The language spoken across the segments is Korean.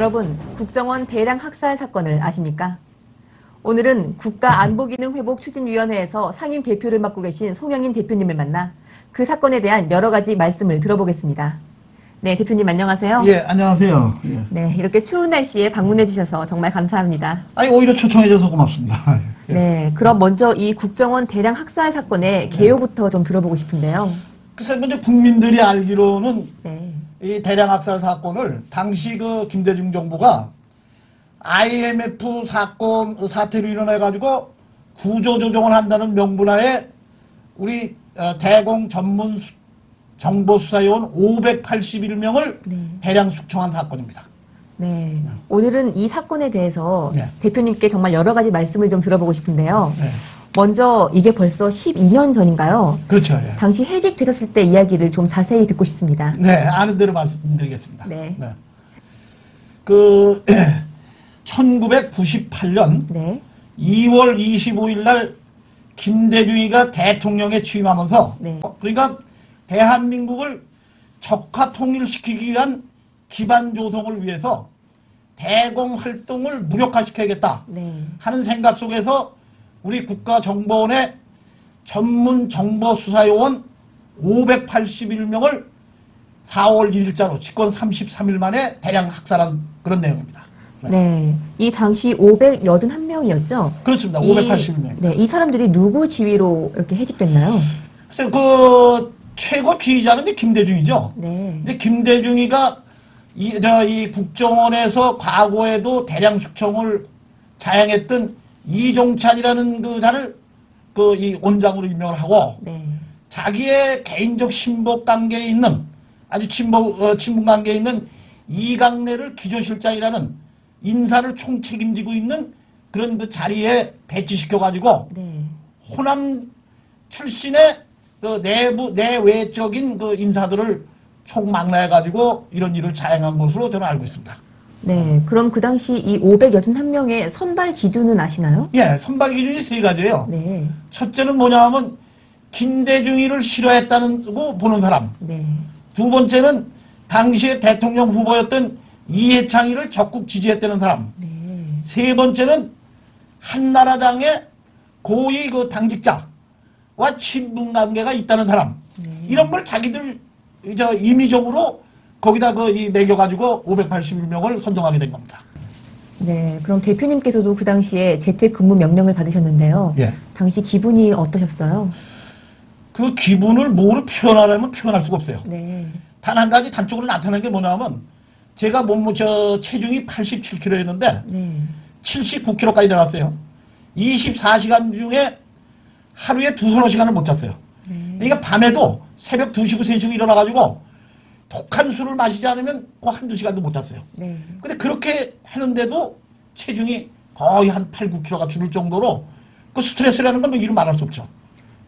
여러분, 국정원 대량 학살 사건을 아십니까? 오늘은 국가안보기능회복추진위원회에서 상임 대표를 맡고 계신 송영인 대표님을 만나 그 사건에 대한 여러 가지 말씀을 들어보겠습니다. 네, 대표님 안녕하세요. 예, 안녕하세요. 예. 네, 이렇게 추운 날씨에 방문해 주셔서 정말 감사합니다. 아니, 오히려 초청해줘서 고맙습니다. 예. 네, 그럼 먼저 이 국정원 대량 학살 사건의 개요부터 좀 들어보고 싶은데요. 글쎄, 먼저 국민들이 알기로는 네, 이 대량 학살 사건을 당시 그 김대중 정부가 IMF 사건 사태로 일어나 가지고 구조 조정을 한다는 명분하에 우리 어, 대공 전문 수- 정보수사요원 581명을 네. 대량 숙청한 사건입니다. 네. 오늘은 이 사건에 대해서 네. 대표님께 정말 여러 가지 말씀을 좀 들어보고 싶은데요. 네. 먼저 이게 벌써 12년 전인가요? 그렇죠. 예. 당시 해직 되셨을 때 이야기를 좀 자세히 듣고 싶습니다. 네, 아는 대로 말씀드리겠습니다. 네. 그 1998년 네. 2월 25일 날 김대중이가 대통령에 취임하면서 네. 그러니까 대한민국을 적화 통일시키기 위한 기반 조성을 위해서 대공 활동을 무력화시켜야겠다 네. 하는 생각 속에서 우리 국가정보원의 전문 정보수사요원 581명을 4월 1일자로 집권 33일 만에 대량 학살한 그런 내용입니다. 네. 이 당시 581명이었죠? 그렇습니다. 581명. 네. 이 사람들이 누구 지위로 이렇게 해직됐나요? 그래서 그 최고 지휘자는 김대중이죠. 네. 근데 김대중이가 이, 저, 이 국정원에서 과거에도 대량 숙청을 자행했던 이종찬이라는 그 자를 그 이 원장으로 임명을 하고 네. 자기의 개인적 신복 관계에 있는 아주 친복 어, 친분 관계에 있는 이강래를 기조실장이라는 인사를 총 책임지고 있는 그런 그 자리에 배치시켜 가지고 네. 호남 출신의 그 내부 내외적인 그 인사들을 총망라해 가지고 이런 일을 자행한 것으로 저는 알고 있습니다. 네. 그럼 그 당시 이 581명의 선발 기준은 아시나요? 예, 선발 기준이 세 가지예요. 네. 첫째는 뭐냐 하면 김대중이를 싫어했다는 거 보는 사람. 네. 두 번째는 당시에 대통령 후보였던 이해창이를 적극 지지했다는 사람. 네. 세 번째는 한나라당의 고위 그 당직자와 친분 관계가 있다는 사람. 네. 이런 걸 자기들 저 임의적으로 거기다 그 이 매겨가지고 581명을 선정하게 된 겁니다. 네. 그럼 대표님께서도 그 당시에 재택근무 명령을 받으셨는데요. 예. 당시 기분이 어떠셨어요? 그 기분을 뭐로 표현하려면 표현할 수가 없어요. 네. 단 한 가지 단적으로 나타난 게 뭐냐면 제가 몸무 저 체중이 87kg였는데 네. 79kg까지 내려왔어요. 24시간 중에 하루에 두 서너 시간을 못 잤어요. 네. 그러니까 밤에도 새벽 2시고 3시고 일어나가지고 독한 술을 마시지 않으면 그 한두 시간도 못 잤어요. 네. 근데 그렇게 하는데도 체중이 거의 한 8, 9kg가 줄을 정도로 그 스트레스라는 건 뭐 이루 말할 수 없죠.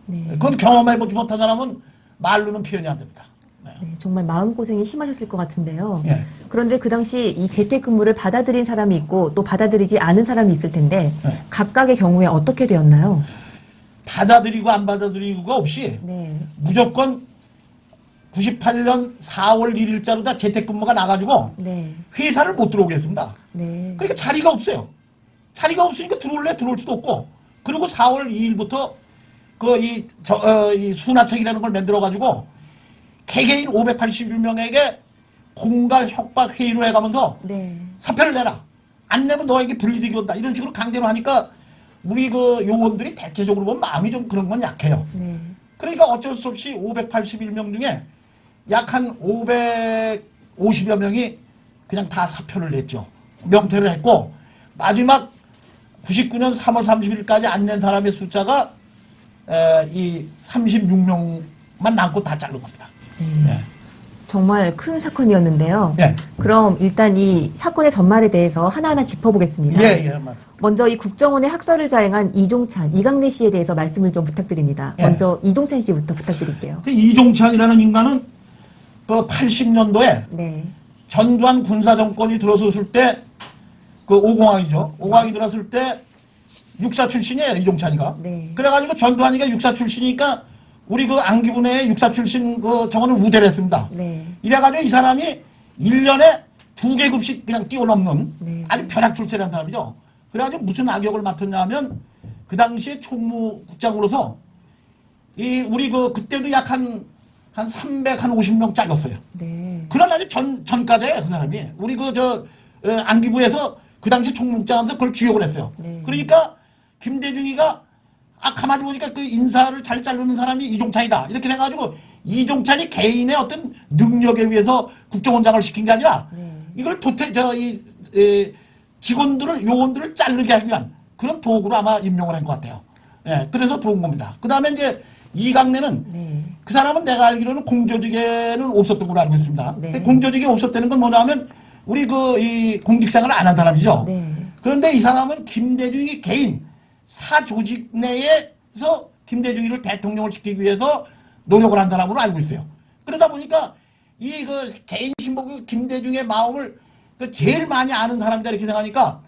네. 그건 경험해보지 못한 사람은 말로는 표현이 안 됩니다. 네. 네, 정말 마음고생이 심하셨을 것 같은데요. 예. 그런데 그 당시 이 재택근무를 받아들인 사람이 있고 또 받아들이지 않은 사람이 있을 텐데 네. 각각의 경우에 어떻게 되었나요? 받아들이고 안 받아들이고가 없이 네. 무조건 98년 4월 1일자로 다 재택근무가 나가지고 네. 회사를 못 들어오게 했습니다. 네. 그러니까 자리가 없어요. 자리가 없으니까 들어올래 들어올 수도 없고 그리고 4월 2일부터 그이저 어, 이 순하청이라는 걸 만들어 가지고 개개인 581명에게 공갈 협박 회의를 해가면서 네. 사표를 내라. 안 내면 너에게 불이득이 온다. 이런 식으로 강제로 하니까 우리 그 요원들이 대체적으로 보면 마음이 좀 그런 건 약해요. 네. 그러니까 어쩔 수 없이 581명 중에 약 한 550여 명이 그냥 다 사표를 냈죠. 명퇴를 했고 마지막 99년 3월 30일까지 안 낸 사람의 숫자가 에, 이 36명만 남고 다 자른 겁니다. 네. 네. 정말 큰 사건이었는데요. 예. 그럼 일단 이 사건의 전말에 대해서 하나하나 짚어보겠습니다. 예, 예, 맞습니다. 먼저 이 국정원의 학살을 자행한 이종찬, 이강래 씨에 대해서 말씀을 좀 부탁드립니다. 예. 먼저 이종찬 씨부터 부탁드릴게요. 그 이종찬이라는 인간은 그 80년도에 네. 전두환 군사정권이 들어섰을 때, 그 오공항이죠. 오공항이 들어섰을 때 육사 출신이에요, 이종찬이가. 네. 그래가지고 전두환이가 육사 출신이니까 우리 그 안기부의 육사 출신 그 정원을 우대를 했습니다. 네. 이래가지고 이 사람이 1년에 두 계급씩 그냥 뛰어넘는 네. 아주 벼락 출세라는 사람이죠. 그래가지고 무슨 악역을 맡았냐면 그 당시에 총무국장으로서 이 우리 그 그때도 약한 한 350명 잘렸어요. 네. 아주 전 전과자예요, 그 사람이. 우리 그 저 안기부에서 그 당시 총무국장하면서 그걸 기억을 했어요. 네. 그러니까 김대중이가 아 가만히 보니까 그 인사를 잘 자르는 사람이 이종찬이다 이렇게 해가지고 이종찬이 개인의 어떤 능력에 의해서 국정원장을 시킨 게 아니라 네. 이걸 도태 저이 직원들을 요원들을 자르게 하기 위한 그런 도구로 아마 임용을 한 것 같아요. 예, 그래서 들어온 겁니다. 그 다음에 이제 이강래는 네. 그 사람은 내가 알기로는 공조직에는 없었던 걸로 알고 있습니다. 네. 공조직에 없었다는 건 뭐냐면 우리 그 이 공직생활을 안한 사람이죠. 네. 그런데 이 사람은 김대중이 개인 사조직 내에서 김대중이를 대통령을 시키기 위해서 노력을 한 사람으로 알고 있어요. 그러다 보니까 이 그 개인 신복 김대중의 마음을 그 제일 많이 아는 사람이다 이렇게 생각하니까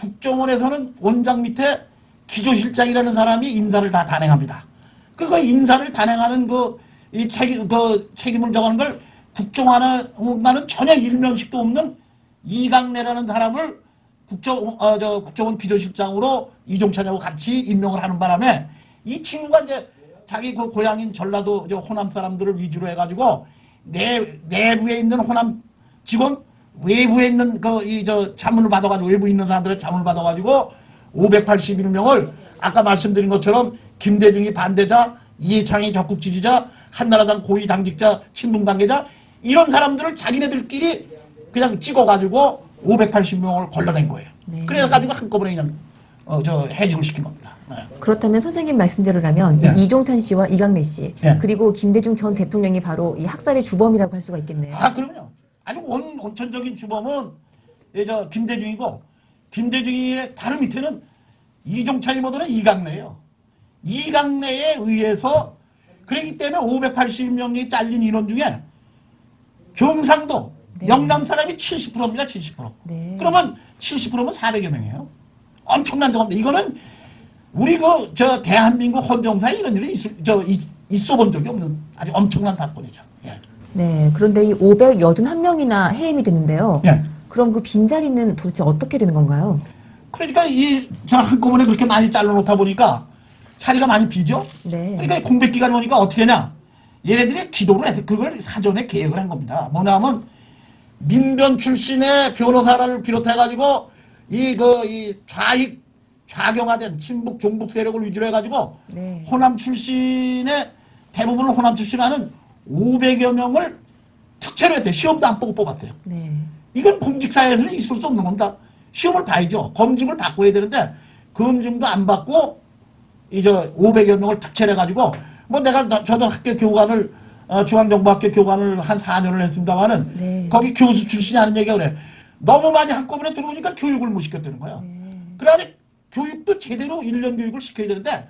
국정원에서는 원장 밑에 기조실장이라는 사람이 인사를 다 단행합니다. 그거 인사를 단행하는 그, 이 책임, 그 책임을 정하는 걸 국정원은 전혀 일면식도 없는 이강래라는 사람을 국정, 어, 저, 국정원 비서실장으로 이종찬하고 같이 임명을 하는 바람에 이 친구가 이제 자기 그 고향인 전라도 저 호남 사람들을 위주로 해가지고 내, 내부에 있는 호남 직원, 외부에 있는 그, 이, 저, 자문을 받아가지고, 외부에 있는 사람들의 자문을 받아가지고 581명을 아까 말씀드린 것처럼 김대중이 반대자, 이해창이 적극 지지자, 한나라당 고위 당직자, 친분 관계자 이런 사람들을 자기네들끼리 그냥 찍어가지고 580명을 걸러낸 거예요. 네. 그래가지고 한꺼번에 그냥 어, 저 해직을 시킨 겁니다. 네. 그렇다면 선생님 말씀대로라면 네. 이 이종찬 씨와 이강래 씨 네. 그리고 김대중 전 대통령이 바로 이 학살의 주범이라고 할 수가 있겠네요. 아, 그럼요. 아주 원, 원천적인 주범은 예, 저 김대중이고 김대중의 바로 밑에는 이종찬이 뭐더라 이강래예요. 이강래에 의해서 그렇기 때문에 580명이 잘린 인원 중에 경상도 네. 영남 사람이 70%입니다. 70%. 네. 그러면 70%면 400여 명이에요. 엄청난 적입니다. 이거는 우리 그 저 대한민국 헌정사에 이런 일이 있을, 저 있, 있어 본 적이 없는 아주 엄청난 사건이죠. 예. 네. 그런데 이 581명이나 해임이 됐는데요. 예. 그럼 그 빈자리는 도대체 어떻게 되는 건가요? 그러니까 이, 저 한꺼번에 그렇게 많이 잘라놓다 보니까 자리가 많이 비죠? 네. 그러니까 공백 기간 오니까 어떻게 하냐? 얘네들이 기도를 해서 그걸 사전에 계획을 한 겁니다. 뭐냐면 민변 출신의 변호사를 비롯해가지고 이 그 이 좌익 좌경화된 친북 종북 세력을 위주로 해가지고 네. 호남 출신의 대부분을 호남 출신하는 500여 명을 특채로 했대요. 시험도 안 보고 뽑았대요. 네. 이건 공직사회에서는 있을 수 없는 겁니다. 시험을 봐야죠. 검증을 받고 해야 되는데 검증도 안 받고 이제 500여 명을 특채해가지고 뭐 내가 나- 저도 학교 교관을 어, 중앙정보학교 교관을 한 4년을 했습니다만은 네. 거기 교수 출신이 하는 얘기가 그래. 너무 많이 한꺼번에 들어오니까 교육을 못 시켰다는 거예요. 네. 그래야 교육도 제대로 1년 교육을 시켜야 되는데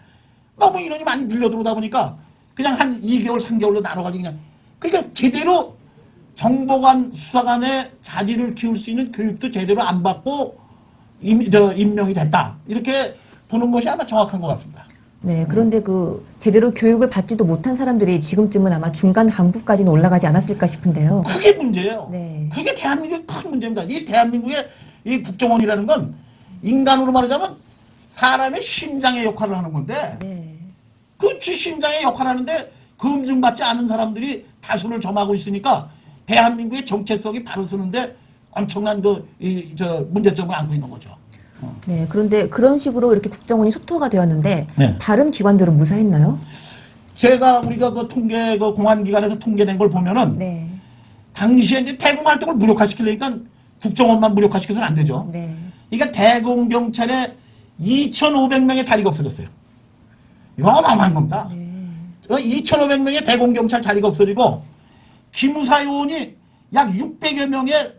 너무 인원이 많이 밀려 들어오다 보니까 그냥 한 2개월, 3개월로 나눠가지고 그냥 그러니까 제대로 정보관 수사관의 자질을 키울 수 있는 교육도 제대로 안 받고 임, 저, 임명이 됐다. 이렇게 보는 것이 아마 정확한 것 같습니다. 네. 그런데 그 제대로 교육을 받지도 못한 사람들이 지금쯤은 아마 중간 간부까지는 올라가지 않았을까 싶은데요. 그게 문제예요. 네. 그게 대한민국의 큰 문제입니다. 이 대한민국의 이 국정원이라는 건 인간으로 말하자면 사람의 심장의 역할을 하는 건데 네. 그 심장의 역할을 하는데 검증받지 않은 사람들이 다수를 점하고 있으니까 대한민국의 정체성이 바로 서는데 엄청난 그, 이, 저, 문제점을 안고 있는 거죠. 어. 네. 그런데 그런 식으로 이렇게 국정원이 소토가 되었는데 네. 다른 기관들은 무사했나요? 제가 우리가 그 통계, 그 공안기관에서 통계낸 걸 보면은 네. 당시에 이제 대공 활동을 무력화시키려니까 국정원만 무력화시켜서는 안 되죠. 네. 그러니까 대공 경찰에 2,500명의 자리가 없어졌어요. 이거 어마어마한 겁니다. 네. 2,500명의 대공 경찰 자리가 없어지고 기무사 요원이 약 600여 명의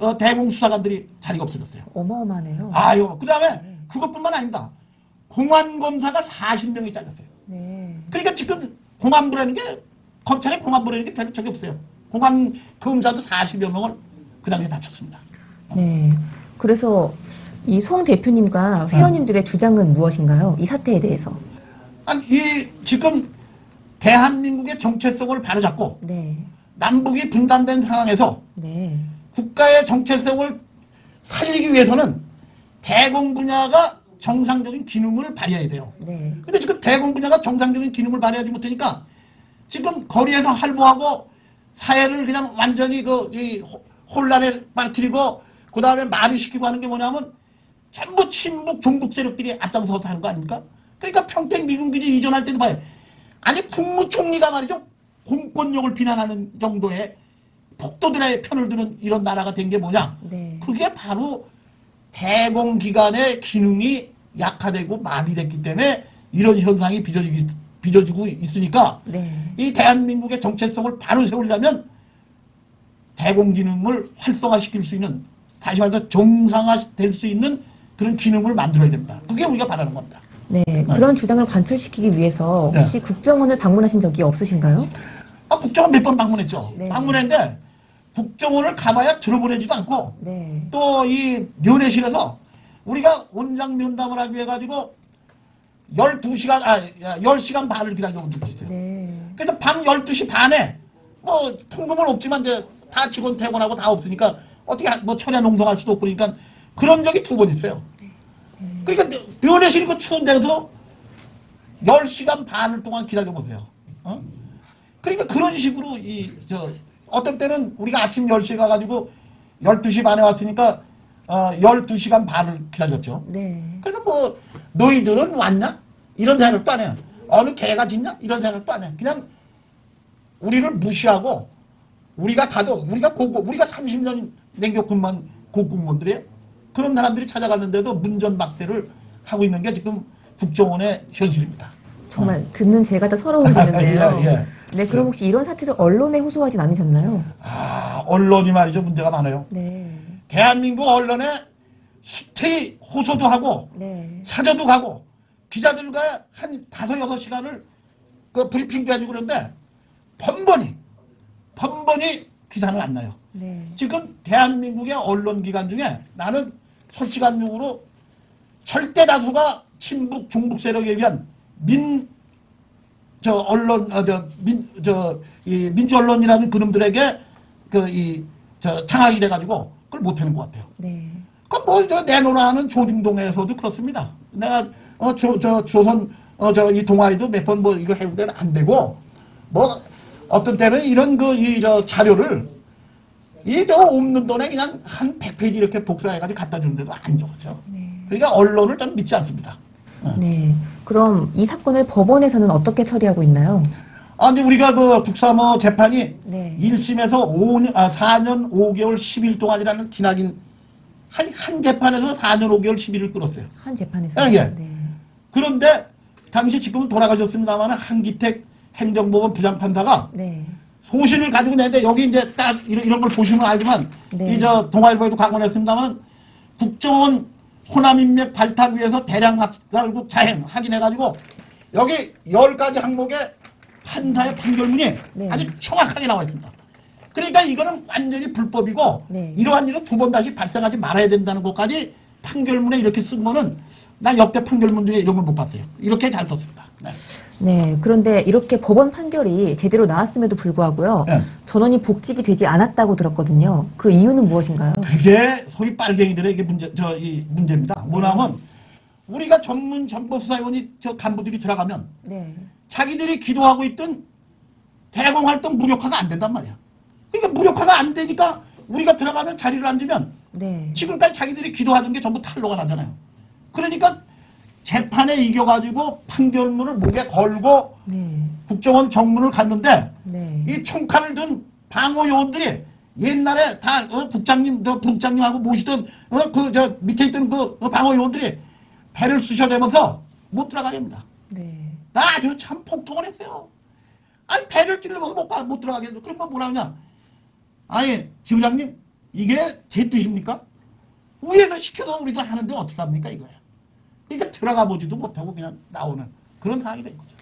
어, 대공 수사관들이 자리가 없어졌어요. 어마어마하네요. 아유, 그 다음에 네. 그것뿐만 아닙니다. 공안검사가 40명이 잘렸어요. 네. 그러니까 지금 공안부라는 게 검찰에 공안부라는 게 별로 적이 없어요. 공안 검사도 40여 명을 그 당시에 다쳤습니다. 네. 그래서 이 송 대표님과 회원님들의 주장은 무엇인가요? 이 사태에 대해서. 아니, 이 지금 대한민국의 정체성을 바로잡고 네. 남북이 분단된 상황에서 네. 국가의 정체성을 살리기 위해서는 대공 분야가 정상적인 기능을 발휘해야 돼요. 네. 근데 지금 대공 분야가 정상적인 기능을 발휘하지 못하니까 지금 거리에서 할보하고 사회를 그냥 완전히 그, 혼란에 빠뜨리고 그 다음에 말을 시키고 하는 게 뭐냐면 전부 친북 종북 세력들이 앞장서서 하는 거 아닙니까? 그러니까 평택 미군기지 이전할 때도 봐요. 아니 국무총리가 말이죠. 공권력을 비난하는 정도의 폭도들의 편을 드는 이런 나라가 된 게 뭐냐? 네. 그게 바로 대공기관의 기능이 약화되고 마비됐기 때문에 이런 현상이 빚어지기, 빚어지고 있으니까 네. 이 대한민국의 정체성을 바로 세우려면 대공기능을 활성화시킬 수 있는 다시 말해서 정상화될 수 있는 그런 기능을 만들어야 됩니다. 그게 우리가 바라는 겁니다. 네. 그런 주장을 관철시키기 위해서 네. 혹시 국정원을 방문하신 적이 없으신가요? 아, 국정원 몇 번 방문했죠. 네. 방문했는데 국정원을 가봐야 들어보내지도 않고 네. 또이 면회실에서 우리가 원장 면담을 하기 위해 가지고 12시간, 아, 10시간 반을 기다려온 적이 있어요. 네. 그래서 밤 12시 반에 뭐 통금은 없지만 이제 다 직원 퇴근하고 다 없으니까 어떻게 하- 뭐 철야 농성할 수도 없고 그러니까 그런 적이 두 번 있어요. 그러니까 면회실 그 추운 데서 10시간 반을 동안 기다려 보세요. 어? 그러니까 그런 식으로 이, 저, 어떤 때는 우리가 아침 10시에 가가지고 12시 반에 왔으니까 어, 12시간 반을 기다렸죠. 네. 그래서 뭐 너희들은 왔냐? 이런 생각도 안 해요. 어느 개가 짖냐? 이런 생각도 안 해요. 그냥 우리를 무시하고 우리가 가도 우리가 고고 우리가 30년 냉겨 근무한 고공무원들이에요. 그런 사람들이 찾아갔는데도 문전박대를 하고 있는 게 지금 국정원의 현실입니다. 정말 듣는 제가 다 서러워지는데요. 예, 예. 네, 그럼 혹시 이런 사태를 언론에 호소하진 않으셨나요? 아 언론이 말이죠 문제가 많아요. 네. 대한민국 언론에 수태히 호소도 하고 네. 찾아도 가고 기자들과 한 다섯 여섯 시간을 그 브리핑도 해주고 그러는데 번번이 번번이 기사는 안 나요. 네. 지금 대한민국의 언론기관 중에 나는 솔직한 용어로 절대 다수가 친북 종북 세력에 의한 민 저 언론 어 저민저이 민주 언론이라는 그놈들에게 그 이 저 장악이 돼가지고 그걸 못하는 것 같아요. 네. 그뭐 저 내노라 하는 조중동에서도 그렇습니다. 내가 어 저 저 조선 어 저 이 동아리도 몇 번 뭐 이거 데는 안 되고 뭐 어떤 때는 이런 그 이 저 자료를 이 저 없는 돈에 그냥 한 100페이지 이렇게 복사해가지고 갖다 주는데도 안 좋죠. 네. 그러니까 언론을 좀 믿지 않습니다. 어. 네. 그럼 이 사건을 법원에서는 어떻게 처리하고 있나요? 아니 우리가 그 북사모 재판이 네. 1심에서 5년, 아, 4년 5개월 10일 동안이라는 기나긴 한, 한 재판에서 4년 5개월 10일을 끌었어요. 한 재판에서. 아, 예. 네. 그런데 당시 지금은 돌아가셨습니다만 한기택 행정법원 부장판사가 네. 소신을 가지고 내는데 여기 이제 딱 이런, 이런 걸 보시면 알지만 네. 이저 동아일보에도 강원했습니다만 국정원 호남인맥 발탁 위해서 대량 학살국 자행 확인해가지고 여기 열 가지 항목에 판사의 판결문이 네. 아주 정확하게 나와 있습니다. 그러니까 이거는 완전히 불법이고 네. 이러한 일은 두 번 다시 발생하지 말아야 된다는 것까지 판결문에 이렇게 쓴 거는 난 역대 판결문 중에 이런 걸 못 봤어요. 이렇게 잘 썼습니다. 네. 네. 그런데 이렇게 법원 판결이 제대로 나왔음에도 불구하고요. 네. 전원이 복직이 되지 않았다고 들었거든요. 그 이유는 무엇인가요? 그게 소위 빨갱이들의 이게 문제, 저, 이 문제입니다. 뭐냐면, 우리가 전문 정보수사위원이 저 간부들이 들어가면, 네. 자기들이 기도하고 있던 대공활동 무력화가 안 된단 말이야. 그러니까 무력화가 안 되니까, 우리가 들어가면 자리를 앉으면, 네. 지금까지 자기들이 기도하던 게 전부 탄로가 나잖아요. 그러니까, 재판에 이겨가지고 판결문을 목에 걸고 네. 국정원 정문을 갔는데, 네. 이 총칼을 든 방어 요원들이 옛날에 다 어, 국장님, 저 부국장님하고 모시던 어, 그 저 밑에 있던 그 어, 방어 요원들이 배를 쑤셔대면서 못 들어가게 합니다. 네. 나 아주 참 폭통을 했어요. 아니 배를 찔러서 못, 가- 못 들어가게 해서 그러면 뭐라 하냐? 아니 지부장님 이게 제 뜻입니까? 위에서 시켜서 우리도 하는데 어떻게 합니까 이거야? 그러니까 들어가 보지도 못하고 그냥 나오는 그런 상황이 된 거죠.